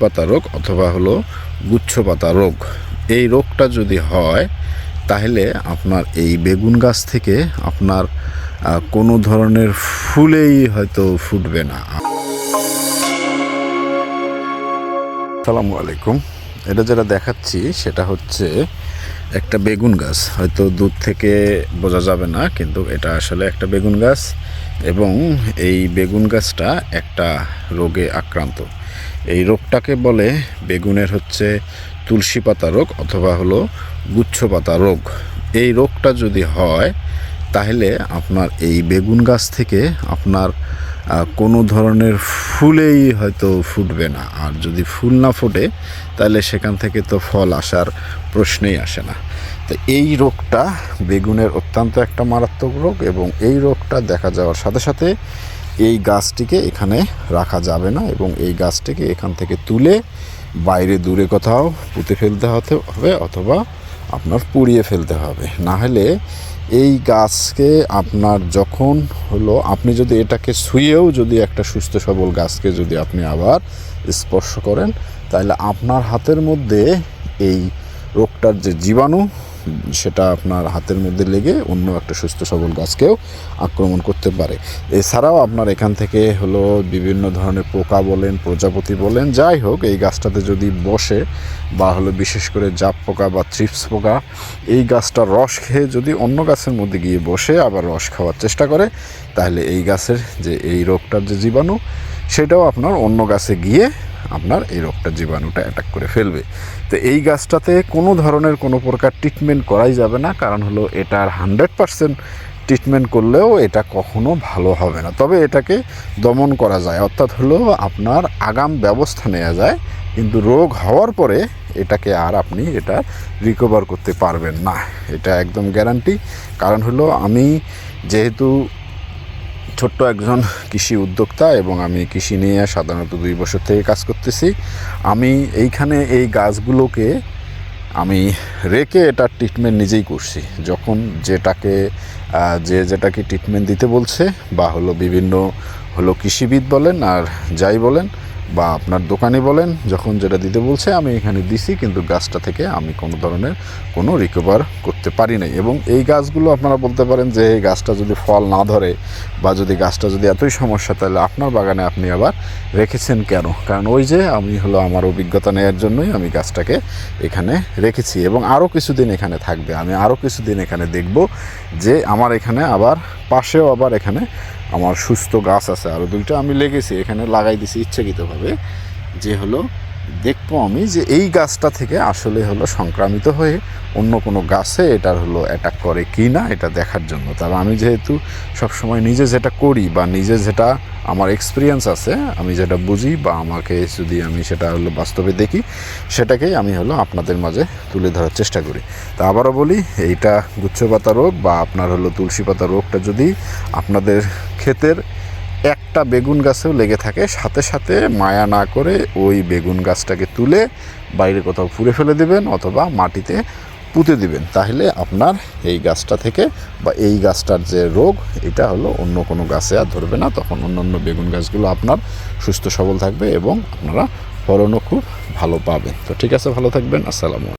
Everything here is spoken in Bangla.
পাতা রোগ অথবা হলো গুচ্ছ পাতা রোগ। এই রোগটা যদি হয়, তাহলে আপনার এই বেগুন গাছ থেকে আপনার কোনো ধরনের ফুলেই হয়তো ফুটবে না। সালামু আলাইকুম। এটা যেটা দেখাচ্ছি, সেটা হচ্ছে একটা বেগুন গাছ। হয়তো দূর থেকে বোঝা যাবে না, কিন্তু এটা আসলে একটা বেগুন গাছ এবং এই বেগুন গাছটা একটা রোগে আক্রান্ত। এই রোগটাকে বলে বেগুনের হচ্ছে তুলসী পাতা রোগ অথবা হলো গুচ্ছ পাতা রোগ। এই রোগটা যদি হয়, তাহলে আপনার এই বেগুন গাছ থেকে আপনার কোনো ধরনের ফুলেই হয়তো ফুটবে না। আর যদি ফুল না ফোটে, তাহলে সেখান থেকে তো ফল আসার প্রশ্নেই আসে না। তো এই রোগটা বেগুনের অত্যন্ত একটা মারাত্মক রোগ এবং এই রোগটা দেখা যাওয়ার সাথে সাথে এই গাছটিকে এখানে রাখা যাবে না এবং এই গাছটিকে এখান থেকে তুলে বাইরে দূরে কোথাও পুঁতে ফেলতে হতে হবে অথবা আপনার পুড়িয়ে ফেলতে হবে। না হলে এই গাছকে আপনার যখন হলো, আপনি যদি এটাকে শুয়েও যদি একটা সুস্থ সবল গাছকে যদি আপনি আবার স্পর্শ করেন তাহলে আপনার হাতের মধ্যে এই রোগটার যে জীবাণু সেটা আপনার হাতের মধ্যে লেগে অন্য একটা সুস্থ সবল গাছকেও আক্রমণ করতে পারে। এছাড়াও আপনার এখান থেকে হলো বিভিন্ন ধরনের পোকা বলেন, প্রজাপতি বলেন, যাই হোক, এই গাছটাতে যদি বসে বা হলো বিশেষ করে জাপ পোকা বা থ্রিপস পোকা, এই গাছটার রস খেয়ে যদি অন্য গাছের মধ্যে গিয়ে বসে আবার রস খাওয়ার চেষ্টা করে, তাহলে এই গাছের যে এই রোগটার যে জীবাণু, সেটাও আপনার অন্য গাছে গিয়ে আপনার এই রোগটা জীবাণুটা অ্যাটাক করে ফেলবে। তো এই গাছটাতে কোনো ধরনের কোনো প্রকার ট্রিটমেন্ট করাই যাবে না, কারণ হলো এটার হান্ড্রেড পারসেন্ট ট্রিটমেন্ট করলেও এটা কখনো ভালো হবে না। তবে এটাকে দমন করা যায়, অর্থাৎ হলো আপনার আগাম ব্যবস্থা নেওয়া যায়, কিন্তু রোগ হওয়ার পরে এটাকে আর আপনি এটা রিকভার করতে পারবেন না। এটা একদম গ্যারান্টি কারণ হলো আমি যেহেতু ছোট্ট একজন কৃষি উদ্যোক্তা এবং আমি কৃষি নিয়ে সাধারণত দুই বছর থেকে কাজ করতেছি। আমি এইখানে এই গাছগুলোকে আমি রেখে এটার ট্রিটমেন্ট নিজেই করছি। যখন যেটাকে যে যেটাকে ট্রিটমেন্ট দিতে বলছে বা হলো বিভিন্ন হলো কৃষিবিদ বলেন আর যাই বলেন বা আপনার দোকানে বলেন, যখন যেটা দিতে বলছে, আমি এখানে দিছি, কিন্তু গাছটা থেকে আমি কোনো ধরনের কোনো রিকভার করতে পারি নাই। এবং এই গাছগুলো আপনারা বলতে পারেন যে, এই গাছটা যদি ফল না ধরে বা যদি গাছটা যদি এতই সমস্যা, তাহলে আপনার বাগানে আপনি আবার রেখেছেন কেন? কারণ ওই যে আমি হলো আমার অভিজ্ঞতা নেওয়ার জন্যই আমি গাছটাকে এখানে রেখেছি। এবং আরও কিছুদিন এখানে থাকবে। আমি আরও কিছুদিন এখানে দেখব যে, আমার এখানে আবার, পাশেও আবার এখানে আমার সুস্থ গাছ আছে আরও দুইটা আমি লেগেছি এখানে লাগাই দিছি ইচ্ছাকৃতভাবে যে হলো দেখব আমি যে এই গাছটা থেকে আসলে হলো সংক্রামিত হয়ে অন্য কোনো গাছে এটার হলো অ্যাটাক করে কি না এটা দেখার জন্য। তবে আমি যেহেতু সবসময় নিজে যেটা করি বা নিজে যেটা আমার এক্সপিরিয়েন্স আছে, আমি যেটা বুঝি বা আমাকে যদি আমি সেটা হলো বাস্তবে দেখি, সেটাকেই আমি হলো আপনাদের মাঝে তুলে ধরার চেষ্টা করি। তা আবারও বলি, এইটা গুচ্ছ পাতা রোগ বা আপনার হলো তুলসী পাতা রোগটা যদি আপনাদের ক্ষেতের একটা বেগুন গাছেও লেগে থাকে। সাথে সাথে মায়া না করে ওই বেগুন গাছটাকে তুলে বাইরে কোথাও ফুঁড়ে ফেলে দেবেন অথবা মাটিতে পুঁতে দিবেন। তাহলে আপনার এই গাছটা থেকে বা এই গাছটার যে রোগ, এটা হলো অন্য কোনো গাছে আর ধরবে না। তখন অন্য অন্য বেগুন গাছগুলো আপনার সুস্থ সবল থাকবে এবং আপনারা ফলনও খুব ভালো পাবেন। তো ঠিক আছে, ভালো থাকবেন। আসসালামু